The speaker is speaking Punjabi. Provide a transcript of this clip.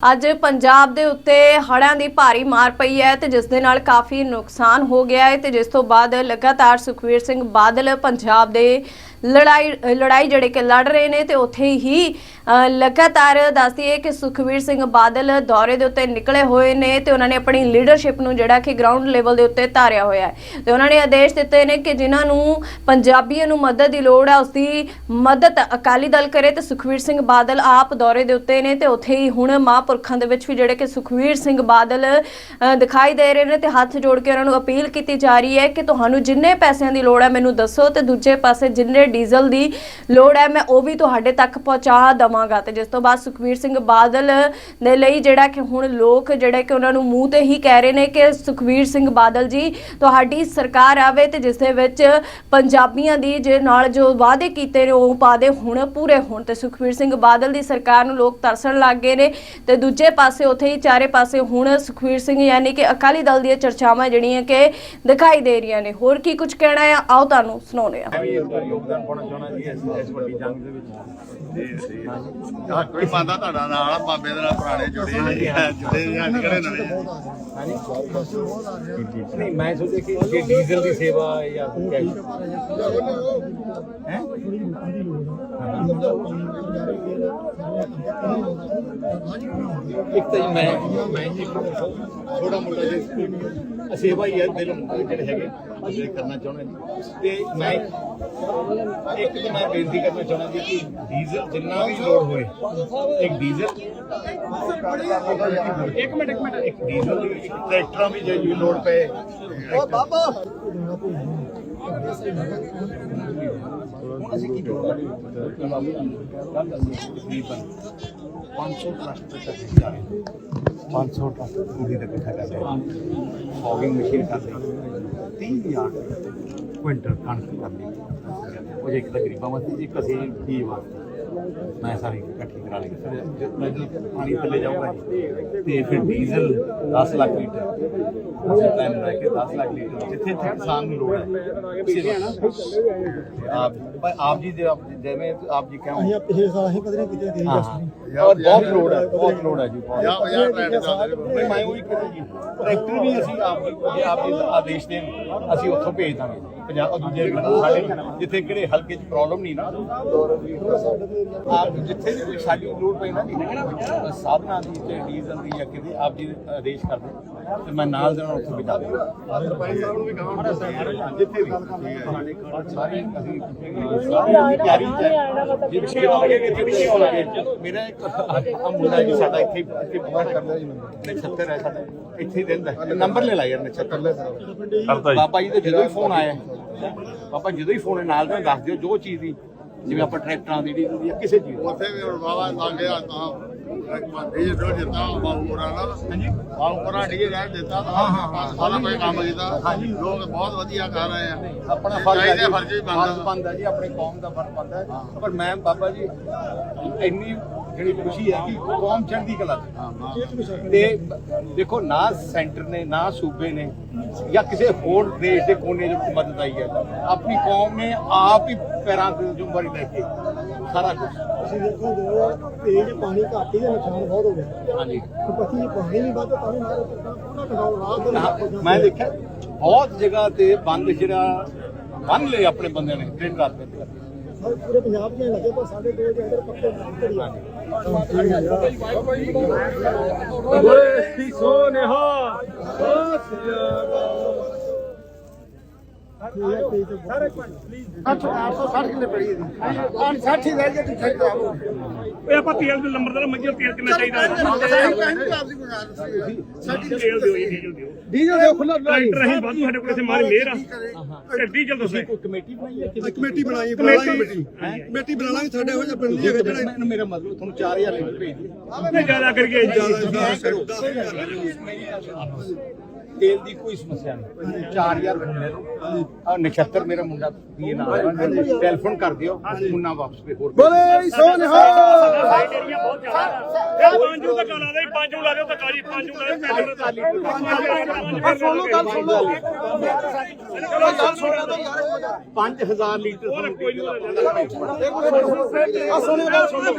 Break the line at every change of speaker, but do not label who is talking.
ਅੱਜ ਪੰਜਾਬ ਦੇ ਉੱਤੇ ਹੜ੍ਹਾਂ ਦੀ ਭਾਰੀ ਮਾਰ ਪਈ ਹੈ ਤੇ ਜਿਸ ਦੇ ਨਾਲ ਕਾਫੀ ਨੁਕਸਾਨ ਹੋ ਗਿਆ ਹੈ ਤੇ ਜਿਸ ਤੋਂ ਬਾਅਦ ਲਗਾਤਾਰ ਸੁਖਵੀਰ ਸਿੰਘ ਬਾਦਲ ਪੰਜਾਬ ਦੇ ਲੜਾਈ ਲੜਾਈ ਜਿਹੜੇ ਕਿ ਲੜ ਰਹੇ ਨੇ ਤੇ ਉੱਥੇ ਹੀ ਲਗਾਤਾਰ ਦੱਸਦੀ ਹੈ ਕਿ ਸੁਖਵੀਰ ਸਿੰਘ ਬਾਦਲ ਦੌਰੇ ਦੇ ਉੱਤੇ ਨਿਕਲੇ ਹੋਏ ਨੇ ਤੇ ਉਹਨਾਂ ਨੇ ਆਪਣੀ ਲੀਡਰਸ਼ਿਪ ਨੂੰ ਜਿਹੜਾ ਕਿ ਗਰਾਊਂਡ ਲੈਵਲ ਦੇ ਉੱਤੇ ਧਾਰਿਆ ਹੋਇਆ ਹੈ। ਤੇ ਉਹਨਾਂ ਨੇ ਆਦੇਸ਼ ਦਿੱਤੇ ਨੇ ਕਿ ਜਿਨ੍ਹਾਂ ਨੂੰ ਪੰਜਾਬੀਆਂ ਨੂੰ ਮਦਦ ਦੀ ਲੋੜ ਹੈ ਉਸ ਦੀ ਮਦਦ ਅਕਾਲੀ ਦਲ ਕਰੇ ਤੇ ਸੁਖਵੀਰ ਸਿੰਘ ਬਾਦਲ ਆਪ ਦੌਰੇ ਦੇ ਉੱਤੇ ਨੇ ਤੇ ਉੱਥੇ ਹੀ ਹੁਣ ਮਹਾਂਪੁਰਖਾਂ ਦੇ ਵਿੱਚ ਵੀ ਜਿਹੜੇ ਕਿ ਸੁਖਵੀਰ ਸਿੰਘ ਬਾਦਲ ਦਿਖਾਈ ਦੇ ਰਹੇ ਨੇ ਤੇ ਹੱਥ ਜੋੜ ਕੇ ਉਹਨਾਂ ਨੂੰ ਅਪੀਲ ਕੀਤੀ ਜਾ ਰਹੀ ਹੈ ਕਿ ਤੁਹਾਨੂੰ ਜਿੰਨੇ ਪੈਸਿਆਂ ਦੀ ਲੋੜ ਹੈ ਮੈਨੂੰ ਦੱਸੋ ਤੇ ਦੂਜੇ ਪਾਸੇ ਜਿੰਨੇ ਡੀਜ਼ਲ ਦੀ ਲੋੜ ਹੈ, ਮੈਂ ਉਹ ਵੀ ਤੁਹਾਡੇ ਤੱਕ ਪਹੁੰਚਾ ਦਵਾਂਗਾ। ਤੇ ਜਿਸ ਤੋਂ ਬਾਅਦ ਸੁਖਵੀਰ ਸਿੰਘ ਬਾਦਲ ਦੇ ਲਈ ਜਿਹੜਾ ਕਿ ਹੁਣ ਲੋਕ ਜਿਹੜੇ ਕਿ ਉਹਨਾਂ ਨੂੰ ਮੂੰਹ ਤੇ ਹੀ ਕਹਿ ਰਹੇ ਨੇ ਕਿ ਸੁਖਵੀਰ ਸਿੰਘ ਬਾਦਲ ਜੀ, ਤੁਹਾਡੀ ਸਰਕਾਰ ਆਵੇ ਤੇ ਜਿਸ ਦੇ ਵਿੱਚ ਪੰਜਾਬੀਆਂ ਦੀ ਜੇ ਨਾਲ ਜੋ ਵਾਅਦੇ ਕੀਤੇ ਨੇ, ਉਹ ਵਾਅਦੇ ਹੁਣ ਪੂਰੇ ਹੋਣ। ਤੇ ਸੁਖਵੀਰ ਸਿੰਘ ਬਾਦਲ ਦੀ ਸਰਕਾਰ ਨੂੰ ਲੋਕ ਤਰਸਣ ਲੱਗ ਗਏ ਨੇ। ਤੇ ਦੂਜੇ ਪਾਸੇ ਉੱਥੇ ਹੀ ਚਾਰੇ ਪਾਸੇ ਹੁਣ ਸੁਖਵੀਰ ਸਿੰਘ ਯਾਨੀ ਕਿ ਅਕਾਲੀ ਦਲ ਦੀਆਂ ਚਰਚਾਵਾਂ ਜਿਹੜੀਆਂ ਕਿ ਦਿਖਾਈ ਦੇ ਰਹੀਆਂ ਨੇ। ਹੋਰ ਕੀ ਕੁਝ ਕਹਿਣਾ ਹੈ, ਆਓ ਤੁਹਾਨੂੰ ਸੁਣਾਉਂਦੇ ਹਾਂ।
ਯੋਗਦਾਨ ਪਾਉਣਾ ਚਾਹੁੰਦਾ ਜੀ ਇਸ ਇਸ ਵੱਡੀ ਜੰਗ ਦੇ ਵਿੱਚ।
ਹਾਂ ਕੋਈ ਬੰਦਾ ਤੁਹਾਡਾ ਨਾਲ ਆ, ਬਾਬੇ ਦੇ ਨਾਲ ਪੁਰਾਣੇ ਜੁੜੇ ਨਵੇਂ
ਨਹੀਂ ਮੈਂ ਸੋਚਿਆ ਕਿ ਜੇ ਡੀਜ਼ਲ ਦੀ ਸੇਵਾ ਜਾਂ ਕੈਸ਼ ਹੈ? ਇੱਕ ਤਾਂ ਜੀ ਮੈਂ ਮੈਂ ਜੀ ਥੋੜਾ ਮੋਟਾ ਜਿਹਾ ਸੇਵਾ ਹੀ ਹੈ ਦਿਲ ਜਿਹੜੇ ਹੈਗੇ ਜਿਹੜੇ ਕਰਨਾ ਚਾਹੁੰਦੇ ਜੀ ਤੇ ਮੈਂ ਇੱਕ ਤਾਂ ਮੈਂ ਬੇਨਤੀ ਕਰਨਾ ਚਾਹੁੰਦਾ ਜੀ ਕਿ ਡੀਜ਼ਲ ਜਿੰਨਾ ਵੀ ਲੋਡ ਹੋਏ ਇੱਕ ਡੀਜ਼ਲ ਇੱਕ ਮਿੰਟ ਇੱਕ ਮਿੰਟ ਇੱਕ ਡੀਜ਼ਲ ਦੀ ਇੱਕ ਟਰੈਕਟਰਾਂ ਵੀ ਜੇ ਲੋਡ ਪਏ ਓ ਬਾਬਾ ਹੁਣ ਅਸੀਂ ਕੀ ਕਰਾਂਗੇ ਕੱਲ ਤਕਰੀਬਨ 500 ਟਰੱਕ ਤੱਕ ਜਾ 500 ਟਰੱਕ ਪੂਰੀ ਤੱਕ ਇਕੱਠਾ ਕਰ ਰਹੇ ਫੌਗਿੰਗ ਮਸ਼ੀਨ ਕਰ ਲਈ 30000 ਕੁਇੰਟਲ ਕਣਕ ਕਰ ਲਈ ਉਹ ਇੱਕ ਤਾਂ ਗਰੀਬਾਂ ਵਾਸਤੇ ਇੱਕ ਅਸੀਂ ਕੀ ਵਾਸਤੇ ਮੈਂ ਸਾਰੀ ਇਕੱਠੀ ਕਰਾ ਲਈ। ਮੈਂ ਜਦੋਂ ਪਾਣੀ ਥੱਲੇ ਜਾਊਗਾ ਜੀ ਤੇ ਫਿਰ ਡੀਜ਼ਲ 10 ਲੱਖ ਲੀਟਰ। ਅਸੀਂ ਪਲਾਨ ਬਣਾ ਕੇ 10 ਲੱਖ ਲੀਟਰ ਜਿੱਥੇ ਜਿੱਥੇ ਕਿਸਾਨ ਨੂੰ ਲੋੜ ਹੈ ਨਾ ਆਪ ਆਪ ਜੀ ਦੇ ਆਪ- ਜਿਵੇਂ ਆਪ ਜੀ ਕਹੋ
ਅਸੀਂ ਪਿਛਲੇ ਸਾਲ ਅਸੀਂ ਕਦੇ ਨਹੀਂ ਕੀਤੇ ਦੀ
ਹਾਂ। ਔਰ ਬਹੁਤ ਲੋੜ ਹੈ ਬਹੁਤ ਲੋੜ ਹੈ ਜੀ ਬਹੁਤ।
ਜਾਂ ਜਾਂ ਟ੍ਰੈਂਡ ਚੱਲਦੇ ਨੇ
ਮੈਂ ਉਹੀ ਕਹਿੰਦਾ ਜੀ ਟਰੈਕਟਰ ਵੀ ਅਸੀਂ ਆਪ ਜੀ ਜੇ ਆਪ ਜੀ ਦਾ ਆਦੇਸ਼ ਦੇਣ ਅਸੀਂ ਉੱਥੋਂ ਭੇਜ ਦਾਂਗੇ। ਪੰਜਾਬ ਉਹ ਦੂਜੇ ਸਾਡੇ ਜਿੱਥੇ ਕਿਹੜੇ ਹਲਕੇ 'ਚ ਪ੍ਰੋਬਲਮ ਨਹੀਂ ਨਾ। ਆਪ ਜਿੱਥੇ ਵੀ ਕੋਈ ਸਾਡੀ ਲੋੜ ਪਈ ਨਾ ਜੀ ਸਾਧਨਾਂ ਦੀ ਤੇ ਡੀਜ਼ਲ ਦੀ ਜਾਂ ਕਿਤੇ ਆਪ ਜੀ ਆਦੇਸ਼ ਕਰ ਦਿਓ ਤੇ ਮੈਂ ਨਾਲ ਦੇ ਨਾਲ ਉੱਥੇ ਪਹੁੰਚਾ ਦੂੰਗਾ
ਸਰਪੰਚ ਸਾਹਿਬ ਨੂੰ ਵੀ। ਕਹਾਂਗੇ
ਜਿੱਥੇ ਵੀ ਸਾਡੇ ਸਾਰੀ ਅਸੀਂ ਸਾਰੀ ਤਿਆਰੀ ਚ ਜੇ ਵਿਸ਼ੇ ਹੋਣਗੇ ਵਿਸ਼ੇ ਹੋਣਗੇ ਮੇਰਾ ਆ ਮੁੰਡਾ ਜੀ ਸਾਡਾ ਇੱਥੇ ਇੱਥੇ ਬਹੁਤ ਕਰਦਾ ਜੀ ਨਛੱਤਰ ਹੈ ਸਾਡਾ। ਇੱਥੇ ਹੀ ਰਹਿੰਦਾ। ਨੰਬਰ ਲੈ ਲਾ ਯਾਰ ਨਛੱਤਰ। ਲੈ ਬਾਬਾ ਜੀ ਦਾ ਜਦੋਂ ਹੀ ਫੋਨ ਆਇਆ। ਬਾਬਾ ਜਦੋਂ ਹੀ ਫੋਨ ਨਾਲ ਤਾਂ ਦੱਸ ਦਿਓ ਜੋ ਚੀਜ਼ ਦੀ ਜਿਵੇਂ ਆਪਾਂ ਟਰੈਕਟਰਾਂ ਦੀ ਡੀਜ਼ਲ ਦੀ ਜਾਂ ਕਿਸੇ ਚੀਜ਼ ਦੀ।
ਉੱਥੇ ਵੀ ਹੁਣ ਬਾਬਾ ਲਾਗੇ ਆ ਤਾਂ। ਡੀਜੇ ਰੋ ਦਿੱਤਾ ਬਾਬੂਰਾ ਨਾ ਹਾਂਜੀ। ਬਾਬੂਰਾ ਡੀਜੇ ਰਹਿ ਦਿੱਤਾ ਤਾਂ ਹਾਂ ਹਾਂ ਸਾਰਾ ਕੋਈ ਕੰਮ ਕੀਤਾ। ਲੋਕ ਬਹੁਤ ਵਧੀਆ ਕਰ ਰਹੇ ਆ।
ਆਪਣਾ ਫਰਜ਼ ਹੈ
ਚਾਹੀਦਾ ਫਰਜ਼ ਵੀ ਬਣਦਾ।
ਫਰਜ਼ ਬਣਦਾ ਜੀ ਆਪਣੀ ਕੌਮ ਦਾ ਫਰਜ਼ ਬਣਦਾ ਹੈ। ਪਰ ਮੈਂ ਬਾਬਾ ਜੀ ਇੰਨੀ ਜਿਹੜੀ ਖੁਸ਼ੀ ਹੈ ਕਿ ਕੌਮ ਚੜ੍ਹਦੀ ਕਲਾ ਚ। ਤੇ ਦੇਖੋ ਨਾ ਸੈਂਟਰ ਨੇ ਨਾ ਸੂਬੇ ਨੇ ਜਾਂ ਕਿਸੇ ਹੋਰ ਦੇਸ਼ ਦੇ ਕੋਨੇ ਚ ਮਦਦ ਆਈ ਹੈ। ਆਪਣੀ ਕੌਮ ਨੇ ਆਪ ਹੀ ਪੈਰਾਂ ਤੇ ਜ਼ਿੰਮੇਵਾਰੀ ਲੈ ਕੇ ਸਾਰਾ ਕੁਝ
ਅਸੀਂ ਦੇਖੋ ਜੋ ਤੇਜ਼ ਪਾਣੀ ਘੱਟ ਹੀ ਦਾ ਨੁਕਸਾਨ ਬਹੁਤ ਹੋ ਗਿਆ।
ਹਾਂਜੀ।
ਜੇ ਪਾਣੀ ਨਹੀਂ ਵੱਧ ਤਾਂ ਮਾਰ ਪੂਰਾ ਟਿਕਾਉ ਰਾਤ ਦੇ
ਮੈਂ ਦੇਖਿਆ ਬਹੁਤ ਜਗ੍ਹਾ ਤੇ ਬੰਦ ਜਿਹੜਾ ਬੰਨ ਲਏ ਆਪਣੇ ਬੰਦਿਆਂ ਨੇ ਦਿਨ ਰਾਤ ਕਰਕੇ
ਪੂਰੇ ਪੰਜਾਬ 'ਚ ਲੱਗੇ ਪਰ ਸਾਡੇ ਦੋ ਜਿਹੜੇ ਇਧਰ ਪੱਕੇ ਘੜੀ ਆ।
ਇਹ ਆਪਾਂ ਤੇਲ ਦੇ ਨੰਬਰ ਦਾ ਮੰਗਿਓ ਤੇਲ ਕਿੰਨਾ ਚਾਹੀਦਾ? ਤੇਲ ਦਿਓ ਜੀ ਡੀਜ਼ਲ ਦਿਓ
ਡੀਜ਼ਲ ਦੇ ਖੁੱਲਾ
ਟਰੈਕਟਰ ਅਸੀਂ ਵਾਧੂ ਸਾਡੇ ਕੋਲ ਇੱਥੇ ਮਾਰ ਮੇਰ ਆ। ਤੇ ਡੀਜ਼ਲ ਦੱਸੋ।
ਕੋਈ ਕਮੇਟੀ ਬਣਾਈ ਹੈ? ਕਿ
ਕਮੇਟੀ ਬਣਾਈ
ਕਮੇਟੀ
ਕਮੇਟੀ। ਬਣਾ ਲਾਂਗੇ ਸਾਡੇ ਹੋ ਜਾ ਪਿੰਡ ਦੇ ਵਿੱਚ
ਮੈਨੂੰ ਮੇਰਾ ਮਤਲਬ ਤੁਹਾਨੂੰ 4000 ਲੀਟਰ ਭੇਜ
ਨਹੀਂ ਜ਼ਿਆਦਾ ਕਰਕੇ
ਤੇਲ ਦੀ ਕੋਈ ਸਮੱਸਿਆ ਨਹੀਂ। 4000 ਬੰਦੇ ਨੂੰ ਆ ਨਛੱਤਰ ਮੇਰਾ ਮੁੰਡਾ ਪੀਏ ਨਾਲ ਟੈਲੀਫੋਨ ਕਰ ਦਿਓ। ਮੁੰਨਾ ਵਾਪਸ ਭੇਜ ਹੋਰ
ਬੋਲੇ ਸੋਨ
ਸਾਈਡ ਏਰੀਆ ਬਹੁਤ ਜ਼ਿਆਦਾ ਇਹ ਪੰਜ ਨੂੰ ਧੱਕਾ ਲਾ ਦੇ ਪੰਜ ਨੂੰ ਲਾ ਦਿਓ ਧੱਕਾ ਜੀ ਪੰਜ ਨੂੰ ਲਾ ਦਿਓ ਪੈਸੇ ਸੁਣ ਲਓ ਗੱਲ ਸੁਣ ਲਓ।
5000 ਲੀਟਰ
ਸੁਣੋ ਗੱਲ ਸੁਣੋ